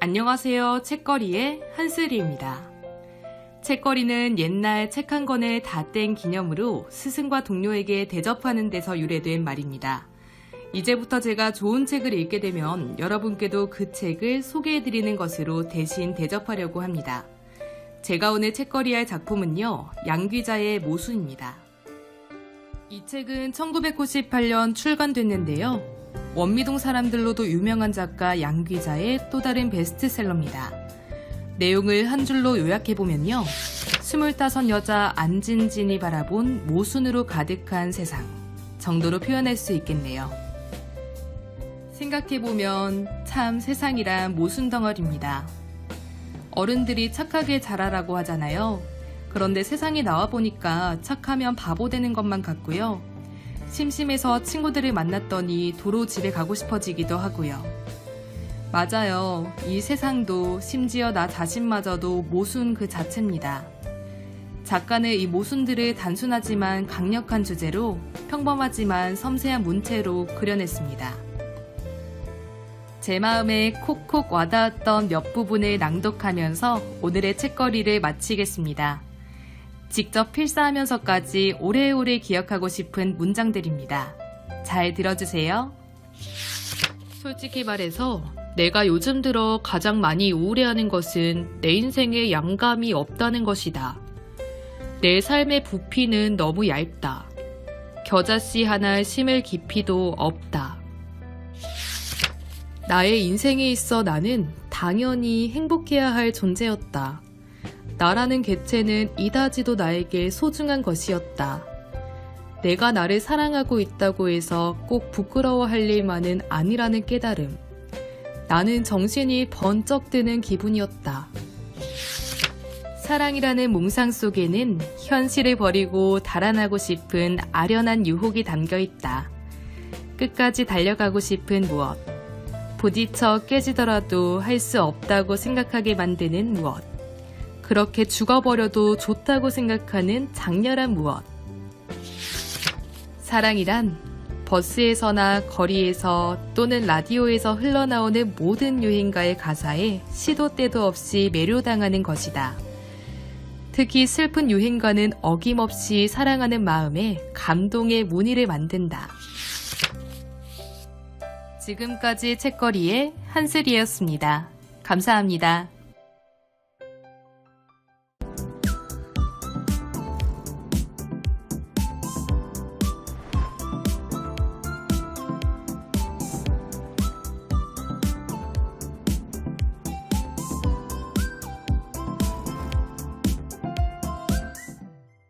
안녕하세요. 책거리의 한슬이입니다. 책거리는 옛날 책 한 권을 다 뗀 기념으로 스승과 동료에게 대접하는 데서 유래된 말입니다. 이제부터 제가 좋은 책을 읽게 되면 여러분께도 그 책을 소개해드리는 것으로 대신 대접하려고 합니다. 제가 오늘 책거리할 작품은요, 양귀자의 모순입니다. 이 책은 1998년 출간됐는데요. 원미동 사람들로도 유명한 작가 양귀자의 또 다른 베스트셀러입니다. 내용을 한 줄로 요약해보면요. 스물다섯 여자 안진진이 바라본 모순으로 가득한 세상 정도로 표현할 수 있겠네요. 생각해보면 참 세상이란 모순 덩어리입니다. 어른들이 착하게 자라라고 하잖아요. 그런데 세상에 나와보니까 착하면 바보 되는 것만 같고요. 심심해서 친구들을 만났더니 도로 집에 가고 싶어지기도 하고요. 맞아요. 이 세상도 심지어 나 자신마저도 모순 그 자체입니다. 작가는 이 모순들을 단순하지만 강력한 주제로 평범하지만 섬세한 문체로 그려냈습니다. 제 마음에 콕콕 와닿았던 몇 부분을 낭독하면서 오늘의 책거리를 마치겠습니다. 직접 필사하면서까지 오래오래 기억하고 싶은 문장들입니다. 잘 들어주세요. 솔직히 말해서 내가 요즘 들어 가장 많이 우울해하는 것은 내 인생에 양감이 없다는 것이다. 내 삶의 부피는 너무 얇다. 겨자씨 하나 심을 깊이도 없다. 나의 인생에 있어 나는 당연히 행복해야 할 존재였다. 나라는 개체는 이다지도 나에게 소중한 것이었다. 내가 나를 사랑하고 있다고 해서 꼭 부끄러워할 일만은 아니라는 깨달음. 나는 정신이 번쩍 드는 기분이었다. 사랑이라는 몽상 속에는 현실을 버리고 달아나고 싶은 아련한 유혹이 담겨 있다. 끝까지 달려가고 싶은 무엇. 부딪혀 깨지더라도 할 수 없다고 생각하게 만드는 무엇. 그렇게 죽어버려도 좋다고 생각하는 장렬한 무엇. 사랑이란 버스에서나 거리에서 또는 라디오에서 흘러나오는 모든 유행가의 가사에 시도 때도 없이 매료당하는 것이다. 특히 슬픈 유행가는 어김없이 사랑하는 마음에 감동의 무늬를 만든다. 지금까지 책거리의 한슬이었습니다. 감사합니다.